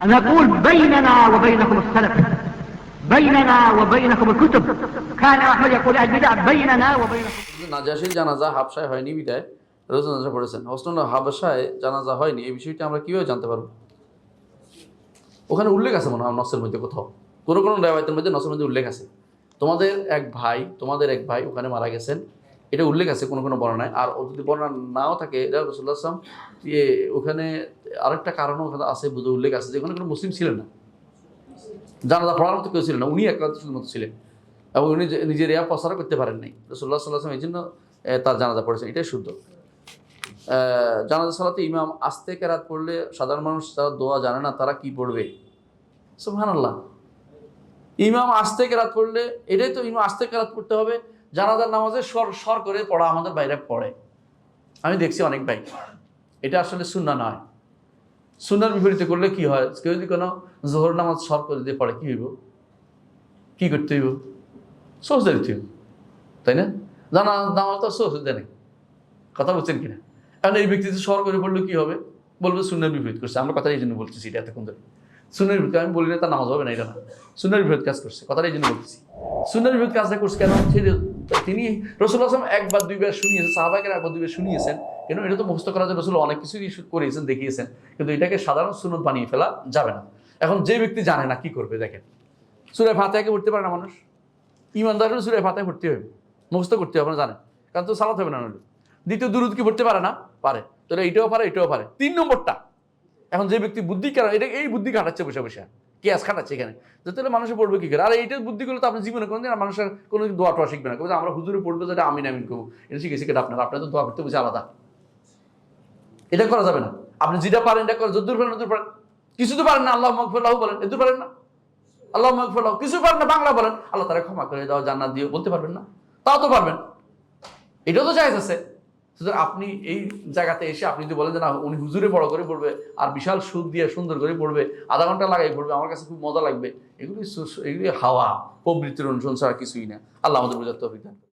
نقول بيننا وبينكم السلف بيننا وبينكم الكتب كان أحمد يقول البدع بيننا وبينكم নাজাসির জানাজা হাবসায় হয়নি বিদায় রোজ নাজা পড়েছেন হোস্টন হাবসায় জানাজা হয়নি এই বিষয়টি আমরা কিভাবে জানতে পারবো ওখানে উল্লেখ আছে মনে হয় নসের মধ্যে কোথাও কোনো কোনো রেওয়ায়তের মধ্যে নসের মধ্যে উল্লেখ আছে তোমাদের এক ভাই তোমাদের এক ভাই ওখানে মারা গেছেন এটা উল্লেখ আছে, কোনো কোনো বর্ণায়। আর যদি বর্ণনা নাও থাকে, এটা রসুল্লাহ আসলাম ইয়ে ওখানে আরেকটা কারণও ওখানে আছে বুঝে উল্লেখ আছে, যে ওখানে কোনো মুসলিম ছিলেন না। জানাজা পড়ার মতো কেউ ছিলেন না, উনি একান্ত শুধুমাত্র ছিলেন। এবং উনি নিজের ইয়া প্রচারও করতে পারেন নাই। রসুল্লাহ সাল্লাহ এই জন্য তার জানাজা পড়েছেন, এটাই শুদ্ধ। জানাজা সালাতে ইমাম আস্তে কেরাত পড়লে সাধারণ মানুষ যারা দোয়া জানে না, তারা কি পড়বে? সুহান আল্লাহ ইমাম আস্তে কেরাত পড়লে, এটাই তো ইমাম আস্তে কেরাত পড়তে হবে। জানাজার নামাজে স্বর স্বর করে পড়া আমাদের বাইরে পড়ে। আমি দেখছি অনেক ভাই। এটা আসলে সুন্না নয়। সুন্নার বিপরীতে করলে কি হয়? কেউ যদি কোনো জোহর নামাজ স্বর করে দিয়ে পড়ে, কী হইব? কী করতে হইব? সহজে দিতে হইব। তাই না? জানা নামাজ তো সহজে দেয় নাই। কথা বলছেন কিনা? এখন এই ব্যক্তি যে স্বর করে পড়লে কী হবে? বলবে সুন্নার বিপরীত করছে। আমরা কথা এই জন্য বলতেছি এটা এতক্ষণ ধরে। সুন্নার বিপরীত আমি বলি না তার নামাজ হবে না, এটা না। সুন্নার বিপরীত কাজ করছে। কথাটা এই জন্য বলতেছি। সুন্নার বিপরীত কাজটা করছে কেন? তিনি রসুল আসলাম একবার দুইবার শুনিয়েছেন সাহাবাকের একবার দুইবার শুনিয়েছেন। কেন? এটা তো মুখস্থ করার জন্য রসুল অনেক কিছুই করিয়েছেন দেখিয়েছেন। কিন্তু এটাকে সাধারণ সুনত বানিয়ে ফেলা যাবে না। এখন যে ব্যক্তি জানে না কি করবে, দেখেন। সুরে ফাতেহাকে পড়তে পারে না মানুষ। ইমানদার হলে সুরে ফাতেহা পড়তে হবে। মুখস্থ করতে হবে না জানেন। কারণ তো সালাত হবে না নইলে দ্বিতীয় দুরুদ কি পড়তে পারে না? পারে। তাহলে এটাও পারে এটাও পারে। তিন নম্বরটা। এখন যে ব্যক্তি বুদ্ধি কেন এটা এই বুদ্ধি কাটাচ্ছে বসে বসে। কেয়াস খাটাচ্ছে এখানে। তাহলে মানুষে পড়বে কি করে? আর এইটার বুদ্ধিগুলো তো আপনি জীবনে কোনোদিন আর মানুষের কোনো দিন দোয়া টোয়া শিখবে না। বলছে, আমরা হুজুরে পড়ব যেটা আমিন আমিন করব। এটা শিখে শিখে আপনার আপনার তো দোয়া করতে বুঝে আলাদা। এটা করা যাবে না। আপনি যেটা পারেন এটা করেন। যদ্দূর পারেন যদ্দূর পারেন। কিছু তো পারেন না। আল্লাহ মকফুল্লাহ বলেন। এত পারেন না। আল্লাহ মকফুল্লাহ কিছু পারেন না বাংলা বলেন। আল্লাহ তারা ক্ষমা করে দাও জান্নাত দিও। বলতে পারবেন না। তাও তো পারবেন। এটাও তো জায়গা আছে। সুতরাং আপনি এই জায়গাতে এসে আপনি যদি বলেন যে না, উনি হুজুরে বড় করে পড়বে আর বিশাল সুদ দিয়ে সুন্দর করে পড়বে, আধা ঘণ্টা লাগাই পড়বে, আমার কাছে খুব মজা লাগবে। এগুলি এগুলি হাওয়া, প্রবৃত্তির অনুসরণ ছাড়া কিছুই না। আল্লাহ আমাদের বোঝার অভিজ্ঞতা